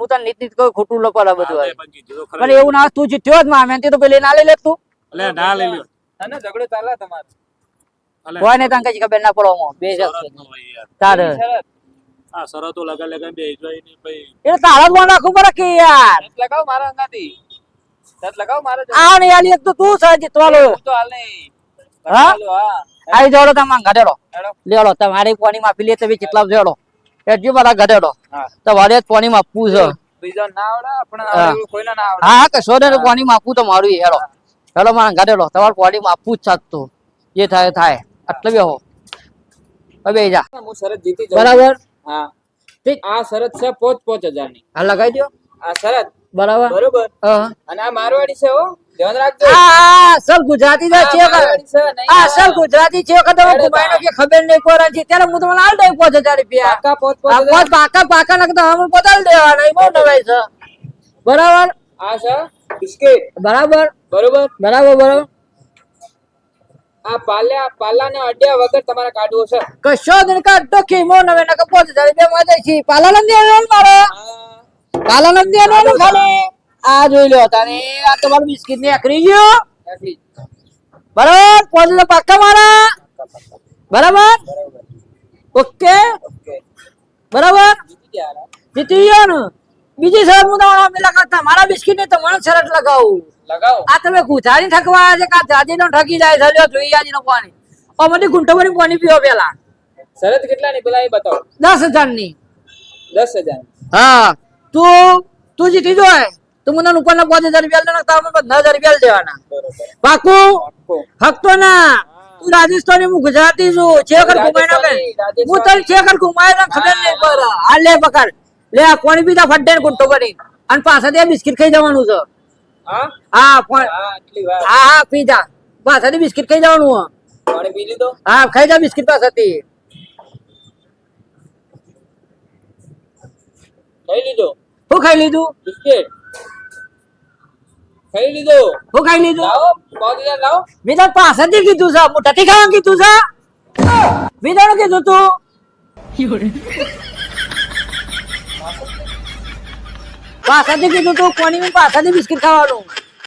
હું તને નીત નીત કહું ખોટું લખવા બધું પણ એવું ના તું જીત્યો જ માં મેં તો પેલી ના લઈ લે તું. એટલે ના લઈ લ્યો. અને ઝઘડો ચાલે તમારો? કોઈ ને તને કઈ ખબર ના પડો મો બે શરત શબ્દ નો હોય યાર. તારે. આ શરતો લગા લગા બે જોઈ ની ભાઈ. એટલે તારા જ મોં નાખવું કે યાર. લગાવ મારા અંગાથી. શરત લગાવ મારા જોડે. ને યાર એક તો તું જીતવાલો હું તો હાલ નહીં. હા? આવી જોડો તમે ગઢેડો લેડો તમારી કોની માફી લે તમે કેટલા જોડો એટલી મારા ગઢેડો તો તમારે જ પાણી માપવું છે. બીજો ના આવડે? આપણે હા. કોઈને ના આવડે? હા હા કશો ને પાણી માપવું તો મારું હેડો. હેડો મારા ગઢેડો તમારે પાણી માપવું જ સાચતું જે થાય થાય. આટલે બેહો. હવે જા. હું શરત જીતી જાઉં બરાબર? હા. ઠીક. આ શરત છે પોચ પોચ હજારની હા લગાવી દો આ શરત બરાબર? બરોબર? અને આ મારવાડી છે હો. ધ્યાન રાખજો. આ સબ ગુજરાતી છે છે મારવાડી છે, નહીં આ આ. સબ ગુજરાતી છે કે તમે હેડો કુમાઈનો તા. કે ખબર નહીં કોરા છે. ત્યારે હું તમને આલ દઈ પાંચ હજાર રૂપિયા. પાકા પોચ પોચ આ પાકા પાકા નાખ તો અમે બદલ દેવાના એ નવાઈ છે. બરાબર? આ છે બિસ્કિટ. બરાબર? બરોબર. બરાબર બરાબર. આ પાલ્યા પાલ્લા ને અડ્યા વગર તમારે કાઢવો છે. કશો દિન કાઢો ખીમો નવે નકા પાંચ હજાર રૂપિયા માં જાય છે. પાલા દેવાનું મારે? પાલા ખાલી? આ જોઈ લો તારે આ તમારું બિસ્કિટની આખરી ગયો. બરાબર? પાંચ હજાર પાકા મારા? બરાબર? ઓકે? બરાબર? જીતી ગયા ને? બીજી સર હું તમારા પેલા કરતા મારા બિસ્કિટ ને તમારે શરત લગાવું. આ તમે ગુજરાતી ઠકવા છે કા જાજી નો ઠકી જાય લ્યો જોઈ આજી નો પાણી. અમારી ગુંટો ભરી પાણી પીવો પેલા. શરત કેટલા ની પેલા એ બતાવો. દસ હજારની દસ હજાર હા. તું તું જીતી જોય તું મને ઉપરના પાંચ હજાર રૂપિયા લેના તારે પંદર હજાર રૂપિયા દેવાના પાકું. હકતો ના તું રાજસ્થાની હું ગુજરાતી છું ચેકર ઘુમાય કે હું તને ચેકર ઘુમાય ને ખબર નહીં પર આ લે પકડ. લે આ કોણી બીજા ફટે ને કુંટો કરી. અને પાછળથી બિસ્કિટ ખાઈ જવાનું છે. હા? હા હા આટલી વાર હા હા પી જા પાછાથી બિસ્કિટ ખાઈ જવાનું હા ખાઈ જા બિસ્કિટ પાછળથી. ખાઈ લીધો? શું ખાઈ લીધું? બિસ્કિટ? ખાઈ લીધો? હું ખાઈ લીધો? લાવો હજાર લાવો. તને પાછળથી કીધું છે હું ટટી ખાવા કીધું છે. વિધાન કીધું તું. પાછળથી કીધું તું કોની પાછળથી બિસ્કિટ ખાવાનું?